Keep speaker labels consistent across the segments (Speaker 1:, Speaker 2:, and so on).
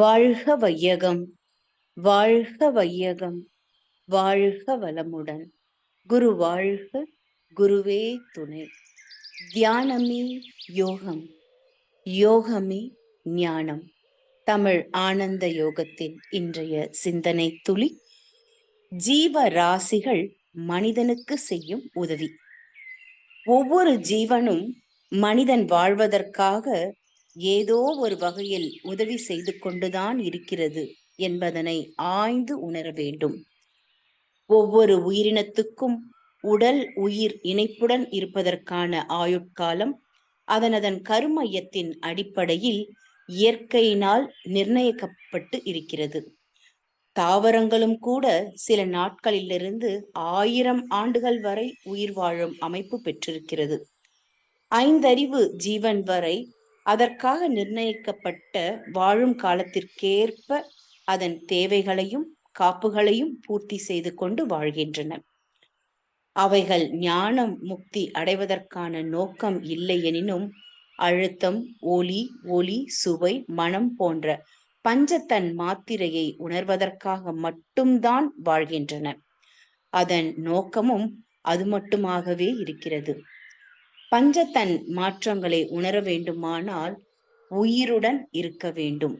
Speaker 1: வாழ்க வையகம் வாழ்க வையகம் வாழ்க வளமுடன். குரு வாழ்க குருவே துணை. தியானமே யோகம் யோகமே ஞானம். தமிழ் ஆனந்த யோகத்தின் இன்றைய சிந்தனை துளி ஜீவ ராசிகள் மனிதனுக்கு செய்யும் உதவி. ஒவ்வொரு ஜீவனும் மனிதன் வாழ்வதற்காக ஏதோ ஒரு வகையில் உதவி செய்து கொண்டுதான் இருக்கிறது என்பதனை ஆய்ந்து உணர வேண்டும். ஒவ்வொரு உயிரினத்துக்கும் உடல் உயிர் இணைப்புடன் இருப்பதற்கான ஆயுட்காலம் அதனதன் கருமையத்தின் அடிப்படையில் இயற்கையினால் நிர்ணயிக்கப்பட்டு இருக்கிறது. தாவரங்களும் கூட சில நாட்களிலிருந்து ஆயிரம் ஆண்டுகள் வரை உயிர் வாழும் அமைப்பு பெற்றிருக்கிறது. ஐந்தறிவு ஜீவன் வரை அதற்காக நிர்ணயிக்கப்பட்ட வாழும் காலத்திற்கேற்ப அதன் தேவைகளையும் காப்புகளையும் பூர்த்தி செய்து கொண்டு வாழ்கின்றன. அவைகள் ஞானம் முக்தி அடைவதற்கான நோக்கம் இல்லை எனினும் அழுத்தம் ஒலி ஒலி சுவை மனம் போன்ற பஞ்சத்தன் மாத்திரையை உணர்வதற்காக மட்டும்தான் வாழ்கின்றன. அதன் நோக்கமும் அது மட்டுமாகவே இருக்கிறது. பஞ்சத்தன் மாற்றங்களை உணர வேண்டுமானால் உயிருடன் இருக்க வேண்டும்.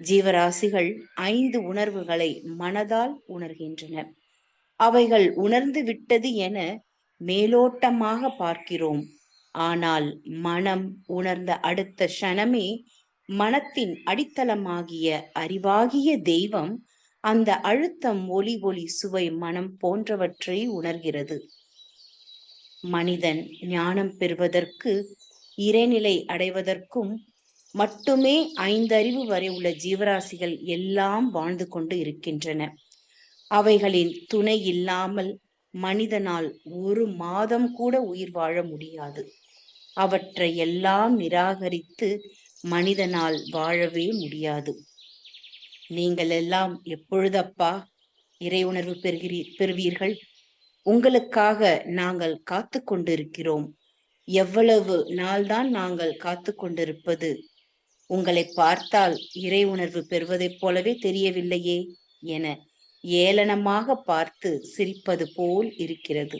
Speaker 1: ஜீவராசிகள் ஐந்து உணர்வுகளை மனதால் உணர்கின்றன. அவைகள் உணர்ந்து விட்டது என மேலோட்டமாக பார்க்கிறோம். ஆனால் மனம் உணர்ந்த அடுத்த க்ஷணமே மனத்தின் அடித்தளமாகிய அறிவாகிய தெய்வம் அந்த அழுத்தம் ஒளி ஒளி சுவை மனம் போன்றவற்றை உணர்கிறது. மனிதன் ஞானம் பெறுவதற்கு இறைநிலை அடைவதற்கும் மட்டுமே ஐந்தறிவு வரை உள்ள ஜீவராசிகள் எல்லாம் வாழ்ந்து கொண்டு இருக்கின்றன. அவைகளின் துணை இல்லாமல் மனிதனால் ஒரு மாதம் கூட உயிர் வாழ முடியாது. அவற்றை எல்லாம் நிராகரித்து மனிதனால் வாழவே முடியாது. நீங்கள் எல்லாம் எப்பொழுதப்பா இறை உணர்வு பெறுகிறீ பெறுவீர்கள்? உங்களுக்காக நாங்கள் காத்து கொண்டிருக்கிறோம் எவ்வளவு நாள்தான் நாங்கள் காத்து கொண்டிருப்பது உங்களை பார்த்தால் இறை உணர்வு பெறுவதைப் போலவே தெரியவில்லையே என ஏளனமாக பார்த்து சிரிப்பது போல் இருக்கிறது.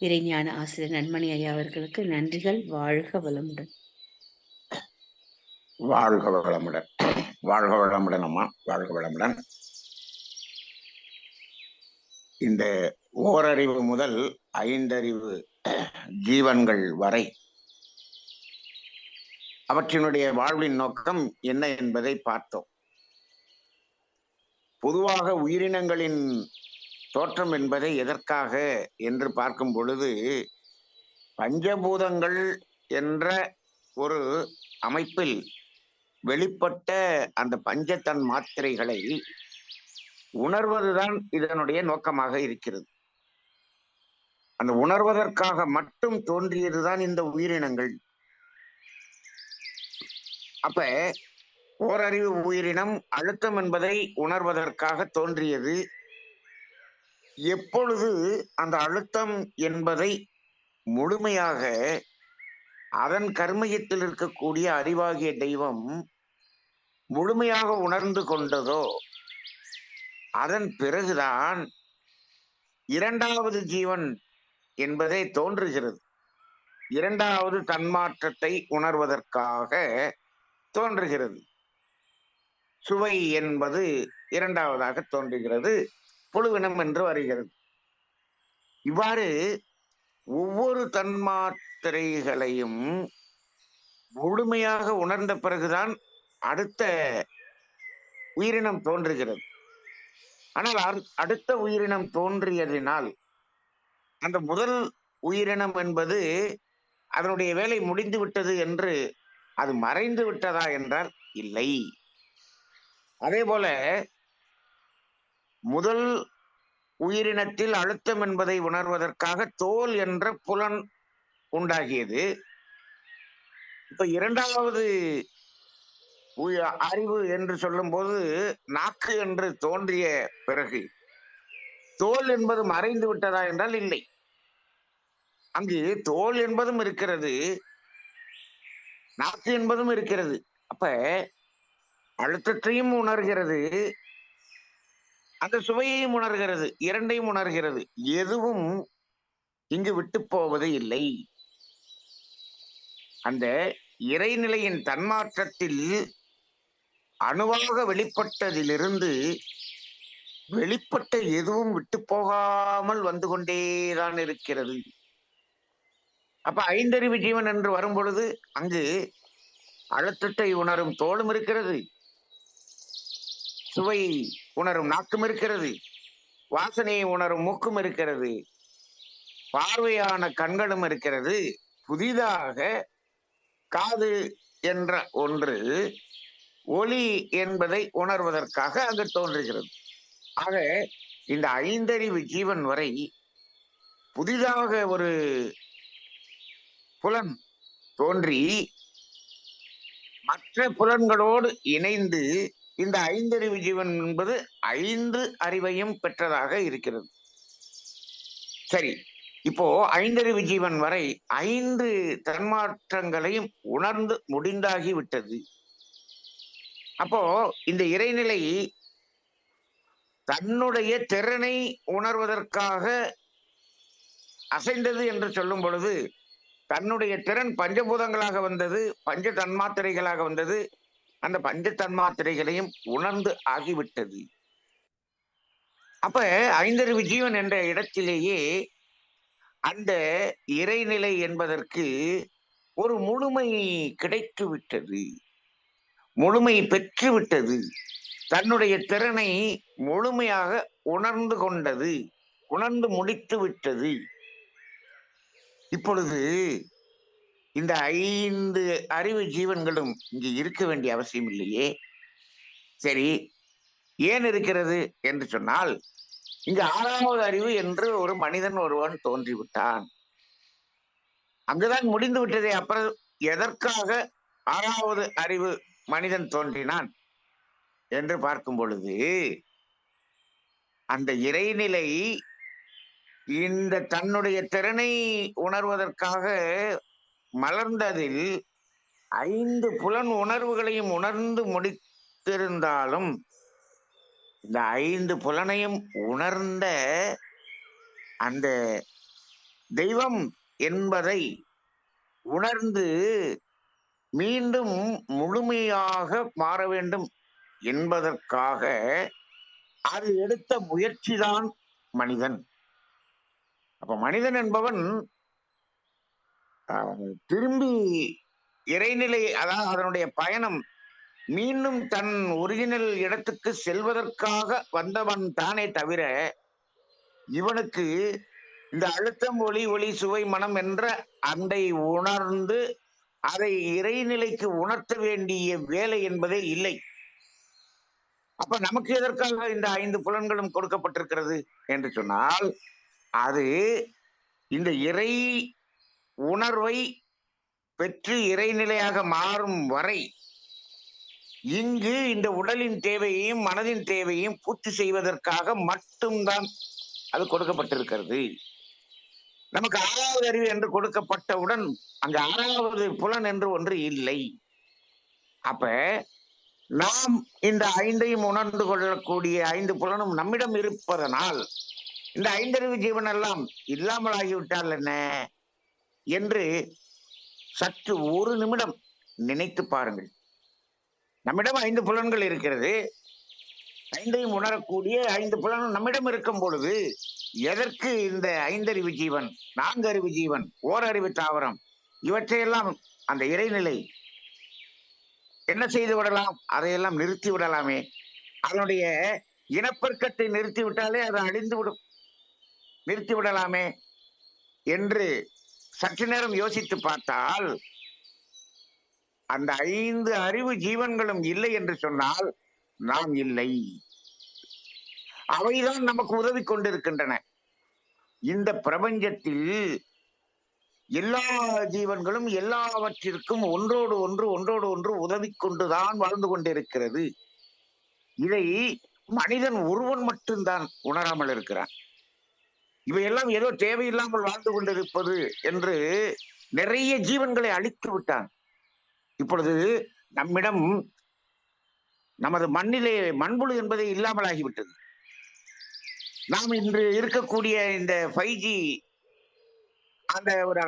Speaker 1: இறைஞான ஆசிரியர் நன்மணி ஐயா அவர்களுக்கு நன்றிகள். வாழ்க வளமுடன்.
Speaker 2: வாழ்க வளமுடன். வாழ்க வளமுடன் அம்மா. வாழ்க வளமுடன். இந்த ஓரறிவு முதல் ஐந்தறிவு ஜீவன்கள் வரை அவற்றினுடைய வாழ்வின் நோக்கம் என்ன என்பதை பார்த்தோம். பொதுவாக உயிரினங்களின் தோற்றம் என்பதை எதற்காக என்று பார்க்கும் பொழுது பஞ்சபூதங்கள் என்ற ஒரு அமைப்பில் வெளிப்பட்ட அந்த பஞ்சத்தன் மாத்திரைகளை உணர்வதுதான் இதனுடைய நோக்கமாக இருக்கிறது. அந்த உணர்வதற்காக மட்டும் தோன்றியதுதான் இந்த உயிரினங்கள். அப்ப ஓரறிவு உயிரினம் அழுத்தம் என்பதை உணர்வதற்காக தோன்றியது. எப்பொழுது அந்த அழுத்தம் என்பதை முழுமையாக அதன் கர்மயத்தில் இருக்கக்கூடிய அறிவாகிய தெய்வம் முழுமையாக உணர்ந்து கொண்டதோ அதன் பிறகுதான் இரண்டாவது ஜீவன் என்பதை தோன்றுகிறது. இரண்டாவது தன்மாற்றத்தை உணர்வதற்காக தோன்றுகிறது. சுவை என்பது இரண்டாவதாக தோன்றுகிறது. புழுவினம் என்று வருகிறது. இவ்வாறு ஒவ்வொரு தன்மாத்திரைகளையும் முழுமையாக உணர்ந்த பிறகுதான் அடுத்த உயிரினம் தோன்றுகிறது. ஆனால் அடுத்த உயிரினம் தோன்றியதினால் அந்த முதல் உயிரினம் என்பது அதனுடைய வேலை முடிந்து விட்டது என்று அது மறைந்து விட்டதா என்றால் இல்லை. அதே போல முதல் உயிரினத்தில் அழுத்தம் என்பதை உணர்வதற்காக தோல் என்ற புலன் உண்டாகியது. இப்ப இரண்டாவது அறிவு என்று சொல்லும்போது நாக்கு என்று தோன்றிய பிறகு தோல் என்பது மறைந்து விட்டதா என்றால் இல்லை. அங்கு தோல் என்பதும் இருக்கிறது நாக்கு என்பதும் இருக்கிறது. அப்ப அழுத்தத்தையும் உணர்கிறது அந்த சுவையையும் உணர்கிறது இரண்டையும் உணர்கிறது. எதுவும் இங்கு விட்டு போவது இல்லை. அந்த இறைநிலையின் தன்மாற்றத்தில் அணுவாக வெளிப்பட்டதிலிருந்து வெளிப்பட்ட எதுவும் விட்டு போகாமல் வந்து கொண்டேதான் இருக்கிறது. அப்ப ஐந்தறிவு ஜீவன் என்று வரும் பொழுது அங்கு அழுத்தத்தை உணரும் தோளும் இருக்கிறது. சுவை உணரும் நாக்கும் இருக்கிறது. வாசனையை உணரும் மூக்கும் இருக்கிறது. பார்வையான கண்களும் இருக்கிறது. புதிதாக காது என்ற ஒன்று ஒளி என்பதை உணர்வதற்காக அங்கு தோன்றுகிறது. ஆக இந்த ஐந்தறிவு ஜீவன் வரை புதிதாக ஒரு புலன் தோன்றி மற்ற புலன்களோடு இணைந்து இந்த ஐந்தறிவு ஜீவன் என்பது ஐந்து அறிவையும் பெற்றதாக இருக்கிறது. சரி இப்போ ஐந்தறிவு ஜீவன் வரை ஐந்து தன்மாற்றங்களையும் உணர்ந்து முடிந்தாகி விட்டது அப்போ இந்த இறைநிலை தன்னுடைய திறனை உணர்வதற்காக அசைந்தது என்று சொல்லும் பொழுது தன்னுடைய திறன் பஞ்சபூதங்களாக வந்தது பஞ்ச தன்மாத்திரைகளாக வந்தது அந்த பஞ்ச தன்மாத்திரைகளையும் உணர்ந்து ஆகிவிட்டது. அப்ப ஐந்தறிவு ஜீவன் என்ற இடத்திலேயே அந்த இறைநிலை என்பதற்கு ஒரு முழுமை கிடைத்து விட்டது முழுமை பெற்று விட்டது தன்னுடைய திறனை முழுமையாக உணர்ந்து கொண்டது. உணர்ந்து முடித்து விட்டது. இப்பொழுது இந்த ஐந்து அறிவு ஜீவன்களும் இங்கு இருக்க வேண்டிய அவசியம் இல்லையே. சரி ஏன் இருக்கிறது என்று சொன்னால் இங்கு ஆறாவது அறிவு என்று ஒரு மனிதன் ஒருவன் தோன்றிவிட்டான். அங்குதான் முடிந்து விட்டதே. அப்புறம் எதற்காக ஆறாவது அறிவு மனிதன் தோன்றினான் என்று பார்க்கும் பொழுது அந்த இறைநிலை இந்த தன்னுடைய திறனை உணர்வதற்காக மலர்ந்ததில் ஐந்து புலன் உணர்வுகளையும் உணர்ந்து முடித்திருந்தாலும் இந்த ஐந்து புலனையும் உணர்ந்த அந்த தெய்வம் என்பதை உணர்ந்து மீண்டும் முழுமையாக மாற வேண்டும் என்பதற்காக அது எடுத்த முயற்சிதான் மனிதன். அப்ப மனிதன் என்பவன் ஆஹ், திரும்பி இறைநிலை அதாவது அதனுடைய பயணம் மீண்டும் தன் ஒரிஜினல் இடத்துக்கு செல்வதற்காக வந்தவன் தானே தவிர இவனுக்கு இந்த அழுத்தம் ஒளி ஒளி சுவை மனம் என்ற அண்டை உணர்ந்து அதை இறைநிலைக்கு உணர்த்த வேண்டிய வேலை என்பதே இல்லை. அப்ப நமக்கு எதற்காக இந்த ஐந்து புலன்களும் கொடுக்கப்பட்டிருக்கிறது என்று சொன்னால் அது இந்த இறை உணர்வை பெற்று இறைநிலையாக மாறும் வரை இங்கு இந்த உடலின் தேவையையும் மனதின் தேவையையும் பூர்த்தி செய்வதற்காக மட்டும்தான் அது கொடுக்கப்பட்டிருக்கிறது. நமக்கு ஆறாவது அறிவு என்று கொடுக்கப்பட்டவுடன் அங்கு ஆறாவது புலன் என்று ஒன்று இல்லை. அப்ப நாம் இந்த ஐந்தையும் உணர்ந்து கொள்ளக்கூடிய ஐந்து புலனும் நம்மிடம் இருப்பதனால் இந்த ஐந்தறிவு ஜீவன் எல்லாம் இல்லாமல் ஆகிவிட்டால் என்ன? என்று சற்று ஒரு நிமிடம் நினைத்து பாருங்கள். நம்மிடம் ஐந்து புலன்கள் இருக்கிறது. ஐந்தையும் உணரக்கூடிய ஐந்து புலனும் நம்மிடம் இருக்கும் பொழுது எதற்கு இந்த ஐந்தறிவு ஜீவன் நான்கறிவு ஜீவன் ஓரறிவு தாவரம்? இவற்றையெல்லாம் அந்த இறைநிலை என்ன செய்து விடலாம்? அதையெல்லாம் நிறுத்தி விடலாமே. அதனுடைய இனப்பெருக்கத்தை நிறுத்தி விட்டாலே அது அழிந்து விடும். நிறுத்தி விடலாமே என்று சற்று நேரம் யோசித்து பார்த்தால் அந்த ஐந்து அறிவு ஜீவன்களும் இல்லை என்று சொன்னால் நாம் இல்லை. அவைதான் நமக்கு உதவி கொண்டிருக்கின்றன. இந்த பிரபஞ்சத்தில் எல்லா ஜீவன்களும் எல்லாவற்றிற்கும் ஒன்றோடு ஒன்று ஒன்றோடு ஒன்று உதவி கொண்டுதான் வாழ்ந்து கொண்டிருக்கிறது. இதை மனிதன் ஒருவன் மட்டும்தான் உணராமல் இருக்கிறான். இவையெல்லாம் ஏதோ தேவையில்லாமல் வாழ்ந்து கொண்டிருப்பது என்று நிறைய ஜீவன்களை அழித்து விட்டான். இப்பொழுது நம்மிடம் நமது மண்ணிலே மண்புழு என்பதே இல்லாமல் ஆகிவிட்டது நாம் இன்று இருக்கக்கூடிய இந்த ஃபைவ் ஜி அந்த ஒரு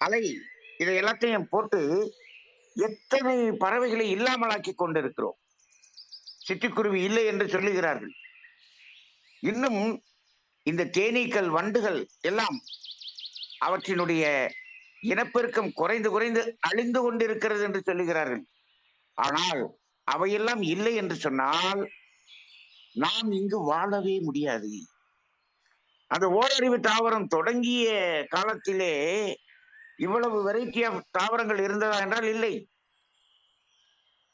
Speaker 2: அலை இதை எல்லாத்தையும் போட்டு எத்தனை பறவைகளை இல்லாமலாக்கி கொண்டிருக்கிறோம்? சிட்டுக்குருவி இல்லை என்று சொல்லுகிறார்கள். இன்னும் இந்த தேனீக்கள் வண்டுகள் எல்லாம் அவற்றினுடைய இனப்பெருக்கம் குறைந்து குறைந்து அழிந்து கொண்டிருக்கிறது என்று சொல்லுகிறார்கள். ஆனால் அவையெல்லாம் இல்லை என்று சொன்னால் நாம் இங்கு வாழவே முடியாது. அந்த ஓரறிவு தாவரம் தொடங்கிய காலத்திலே இவ்வளவு வெரைட்டி ஆஃப் தாவரங்கள் இருந்ததா என்றால் இல்லை.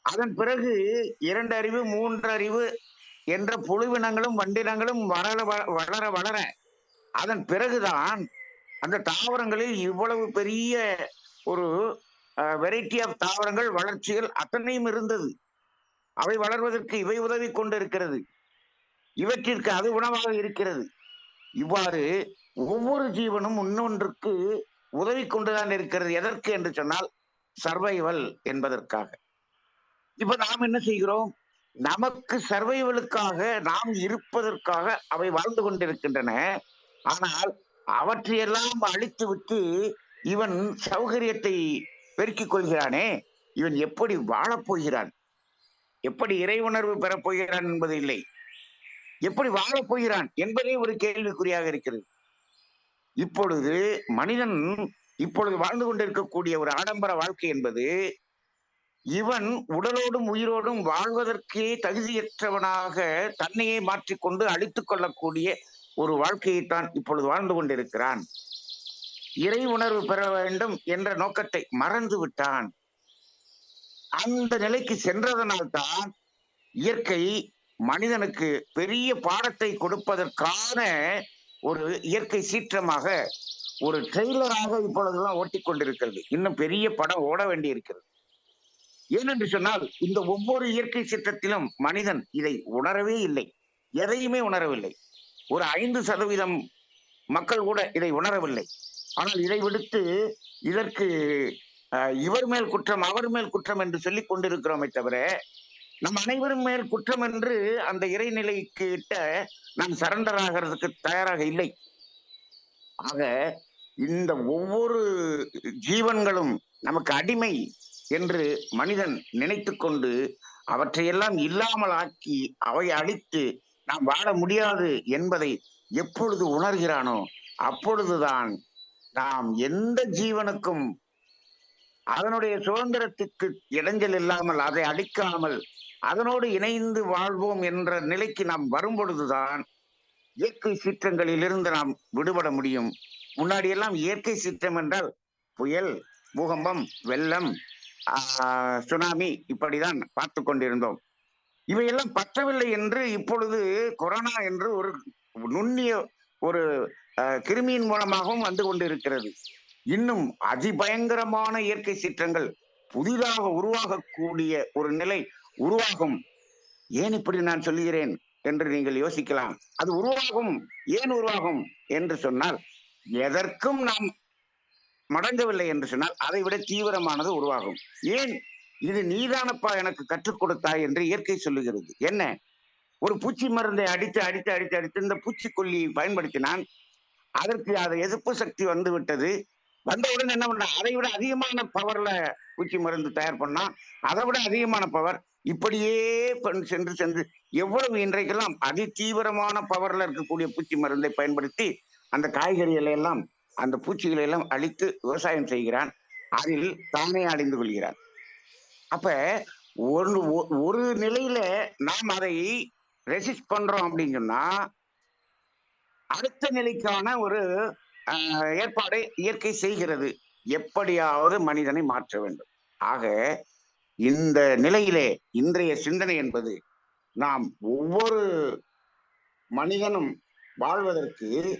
Speaker 2: அதன் பிறகு இரண்டு அறிவு மூன்று அறிவு என்ற புழுவினங்களும் வண்டினங்களும் வளர வளர வளர அதன் பிறகுதான் அந்த தாவரங்களில் இவ்வளவு பெரிய ஒரு வெரைட்டி ஆஃப் தாவரங்கள் வளர்ச்சிகள் அத்தனையும் இருந்தது. அவை வளர்வதற்கு இவை உதவி கொண்டிருக்கிறது. இவற்றிற்கு அது உணவாக இருக்கிறது. இவ்வாறு ஒவ்வொரு ஜீவனும் இன்னொன்றுக்கு உதவி கொண்டுதான் இருக்கிறது. எதற்கு என்று சொன்னால் சர்வைவல் என்பதற்காக. இப்ப நாம் என்ன செய்கிறோம்? நமக்கு சர்வைவலுக்காக நாம் இருப்பதற்காக அவை வாழ்ந்து கொண்டிருக்கின்றன. ஆனால் அவற்றையெல்லாம் அழித்து விட்டு இவன் சௌகரியத்தை பெருக்கிக் கொள்கிறானே இவன் எப்படி வாழப் போகிறான்? எப்படி இறை உணர்வு பெறப் போகிறான் என்பது இல்லை. எப்படி வாழப் போகிறான் என்பதே ஒரு கேள்விக்குறியாக இருக்கிறது. இப்பொழுது மனிதன் இப்பொழுது வாழ்ந்து கொண்டிருக்கக்கூடிய ஒரு ஆடம்பர வாழ்க்கை என்பது இவன் உடலோடும் உயிரோடும் வாழ்வதற்கே தகுதியற்றவனாக தன்னையே மாற்றிக்கொண்டு அழித்துக் கொள்ளக்கூடிய ஒரு வாழ்க்கையைத்தான் இப்பொழுது வாழ்ந்து கொண்டிருக்கிறான். இறை உணர்வு பெற வேண்டும் என்ற நோக்கத்தை மறந்து விட்டான். அந்த நிலைக்கு சென்றதனால்தான் இயற்கை மனிதனுக்கு பெரிய பாடத்தை கொடுப்பதற்கான ஒரு இயற்கை சீற்றமாக ஒரு ட்ரெய்லராக இப்பொழுதெல்லாம் ஓட்டிக் கொண்டிருக்கிறது இன்னும் பெரிய படம் ஓட வேண்டி இருக்கிறது ஏனென்று சொன்னால் இந்த ஒவ்வொரு இயற்கை சீற்றத்திலும் மனிதன் இதை உணரவே இல்லை. எதையுமே உணரவில்லை. ஒரு ஐந்து சதவீதம் மக்கள் கூட இதை உணரவில்லை. ஆனால் இதை விடுத்து இதற்கு அஹ், இவர் மேல் குற்றம் அவர் மேல் குற்றம் என்று சொல்லிக் கொண்டிருக்கிறோமே தவிர நம் அனைவரும் மேல் குற்றம் என்று அந்த இறைநிலைக்கு கிட்ட நாம் சரண்டர் ஆகிறதுக்கு தயாராக இல்லை. ஆக இந்த ஒவ்வொரு ஜீவன்களும் நமக்கு அடிமை என்று மனிதன் நினைத்து கொண்டு அவற்றையெல்லாம் இல்லாமல் ஆக்கி அவை அழித்து நாம் வாழ முடியாது என்பதை எப்பொழுது உணர்கிறானோ அப்பொழுதுதான் நாம் எந்த ஜீவனுக்கும் அதனுடைய சுதந்திரத்துக்கு இடைஞ்சல் இல்லாமல் அதை அழிக்காமல் அதனோடு இணைந்து வாழ்வோம் என்ற நிலைக்கு நாம் வரும் பொழுதுதான் இயற்கை சீற்றங்களிலிருந்து நாம் விடுபட முடியும். முன்னாடி எல்லாம் இயற்கை சீற்றம் என்றால் புயல் பூகம்பம் வெள்ளம் ஆஹ், சுனாமி இப்படிதான் பார்த்து கொண்டிருந்தோம். இவையெல்லாம் பற்றவில்லை என்று இப்பொழுது கொரோனா என்று ஒரு நுண்ணிய ஒரு கிருமியின் மூலமாகவும் வந்து கொண்டிருக்கிறது. இன்னும் அதிபயங்கரமான இயற்கை சீற்றங்கள் புதிதாக உருவாகக்கூடிய ஒரு நிலை உருவாகும். ஏன் இப்படி நான் சொல்லுகிறேன் என்று நீங்கள் யோசிக்கலாம். அது உருவாகும். ஏன் உருவாகும் என்று சொன்னால் எதற்கும் நாம் மடங்கவில்லை என்று சொன்னால் அதை விட தீவிரமானது உருவாகும். ஏன்? இது நீதானப்பா எனக்கு கற்றுக் கொடுத்தாய் என்று இயற்கை சொல்லுகிறது. என்ன? ஒரு பூச்சி மருந்தை அடித்து அடித்து அடித்து அடித்து இந்த பூச்சிக்கொல்லியை பயன்படுத்தினான் அதற்கு அது எதிர்ப்பு சக்தி வந்து விட்டது வந்தவுடன் என்ன பண்ணா அதை விட அதிகமான பவர்ல பூச்சி மருந்து தயார் பண்ணா அதை விட அதிகமான பவர் இப்படியே சென்று சென்று எவ்வளவு இன்றைக்கெல்லாம் அதி தீவிரமான பவர்ல இருக்கக்கூடிய பூச்சி மருந்தை பயன்படுத்தி அந்த காய்கறிகளை எல்லாம் அந்த பூச்சிகளை எல்லாம் அழித்து விவசாயம் செய்கிறான். அதில் தானே அழிந்து கொள்கிறான். அப்ப ஒரு ஒ- ஒரு நிலையில நாம் அதை ரெசிஸ்ட் பண்றோம் அப்படின்னு சொன்னா அடுத்த நிலைக்கான ஒரு ஏற்பாடு இயற்கை செய்கிறது. எப்படியாவது மனிதனை மாற்ற வேண்டும். ஆக இந்த நிலையிலே இன்றைய சிந்தனை என்பது நாம் ஒவ்வொரு மனிதனும் வாழ்வதற்கு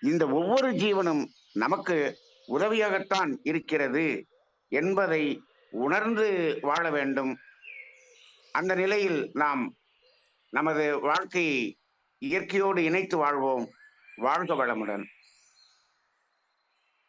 Speaker 2: இந்த ஒவ்வொரு ஜீவனும் நமக்கு உதவியாகத்தான் இருக்கிறது என்பதை உணர்ந்து வாழ வேண்டும். அந்த நிலையில் நாம் நமது வாழ்க்கையை இயற்கையோடு இணைத்து வாழ்வோம். வாழ்க வளமுடன்.